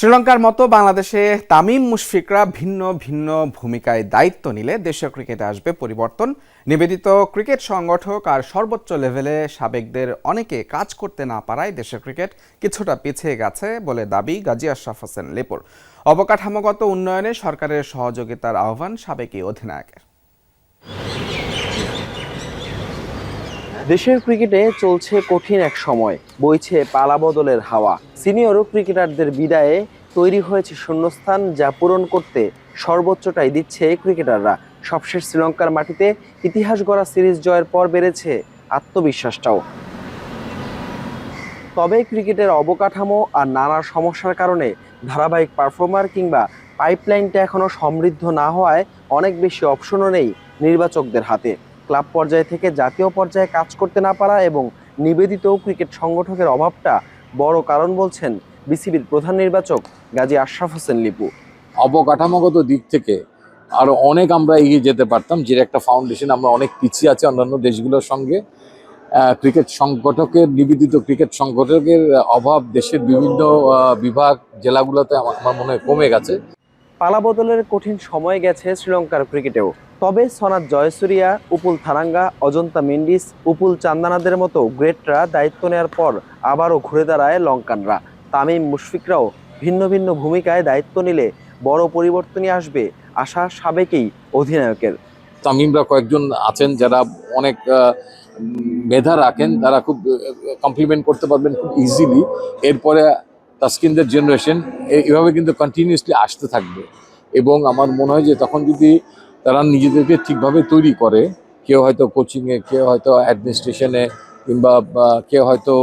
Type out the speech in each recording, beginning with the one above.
শ্রীলঙ্কার মতো বাংলাদেশে তামিম মুশফিকরা ভিন্ন ভিন্ন ভূমিকায় দায়িত্ব নিলে দেশীয় ক্রিকেটে আসবে পরিবর্তন। নিবেদিত ক্রিকেট সংগঠক আর সর্বোচ্চ লেভেলে সাবেকদের অনেকে কাজ করতে না পারায় দেশের ক্রিকেট কিছুটা পিছিয়ে গেছে বলে দাবি গাজী আশরাফ হোসেন লেপুর। অবকাঠামোগত উন্নয়নে সরকারের সহযোগিতার আহ্বান সাবেক এই অধিনায়কের। দেশের ক্রিকেটে চলছে কঠিন এক সময়। বইছে পালা বদলের হাওয়া। সিনিয়র ক্রিকেটারদের বিদায়ে তৈরি হয়েছে শূন্যস্থান যা পূরণ করতে সর্বোচ্চটাই দিচ্ছে ক্রিকেটাররা। সবশেষ শ্রীলঙ্কার মাটিতে ইতিহাস গড়া সিরিজ জয়ের পর বেড়েছে আত্মবিশ্বাসটাও। তবে ক্রিকেটের অবকাঠামো আর নানা সমস্যার কারণে ধারাবাহিক পারফর্মার কিংবা পাইপলাইনটা এখনও সমৃদ্ধ না হওয়ায় অনেক বেশি অপশনও নেই নির্বাচকদের হাতে। ক্লাব পর্যায় থেকে জাতীয় পর্যায়ে কাজ করতে না পারা এবং নিবেদিত ক্রিকেট সংগঠকের অভাবটা বড় কারণ বলছেন বিসিবির প্রধান নির্বাচক গাজী আশরাফ হোসেন লিপু। অবকাঠামোগত দিক থেকে আরও অনেক আমরা এগিয়ে যেতে পারতাম যে একটা ফাউন্ডেশন আমরা অনেক পিছিয়ে আছি অন্যান্য দেশগুলোর সঙ্গে। ক্রিকেট সংগঠকের নিবেদিত ক্রিকেট সংগঠকের অভাব দেশের বিভিন্ন বিভাগ জেলাগুলোতে আমার আমার মনে হয় কমে গেছে। পালা বদলের কঠিন সময় গেছে শ্রীলঙ্কার ক্রিকেটেও। তবে সনাত জয়সুরিয়া, উপুল থারাঙ্গা অজন্তা মেন্ডিস, উপুল চান্দানাদের মতো গ্রেটরা দায়িত্ব নেওয়ার পর আবারও ঘুরে দাঁড়ায় লঙ্কানরা। তামিম মুশফিকরাও ভিন্ন ভিন্ন ভূমিকায় দায়িত্ব নিলে বড় পরিবর্তনই আসবে আশা সাবেকেই অধিনায়কের। তামিমরা কয়েকজন আছেন যারা অনেক মেধা রাখেন, তারা খুব কমপ্লিমেন্ট করতে পারবেন খুব ইজিলি এরপরে তাস্কিনদের জেনারেশন এভাবে কিন্তু কন্টিনিউসলি আসতে থাকবে। এবং আমার মনে হয় যে তখন যদি তারা নিজেদেরকে ঠিকভাবে তৈরি করে। কেউ হয়তো কোচিংয়ে কেউ হয়তো অ্যাডমিনিস্ট্রেশনে কিংবা কেউ হয়তো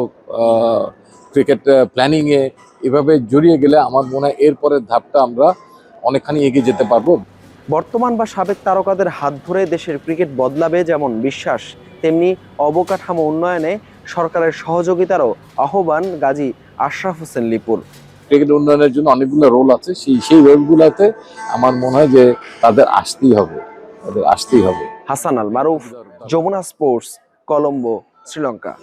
ক্রিকেট প্ল্যানিংয়ে এভাবে জড়িয়ে গেলে আমার মনে হয় এরপরের ধাপটা আমরা অনেকখানি এগিয়ে যেতে পারব। বর্তমান বা সাবেক তারকাদের হাত ধরে দেশের ক্রিকেট বদলাবে যেমন বিশ্বাস, তেমনি অবকাঠামো উন্নয়নে সরকারের সহযোগিতারও আহ্বান গাজী আশরাফ হোসেন লিপুর। ক্রিকেট উন্নয়নের জন্য অনেকগুলো রোল আছে। সেই সেই রোলগুলোতে আমার মনে হয় যে তাদের আসতেই হবে। তাদের আসতেই হবে। হাসান আল মারুফ যমুনা স্পোর্টস কলম্বো শ্রীলঙ্কা।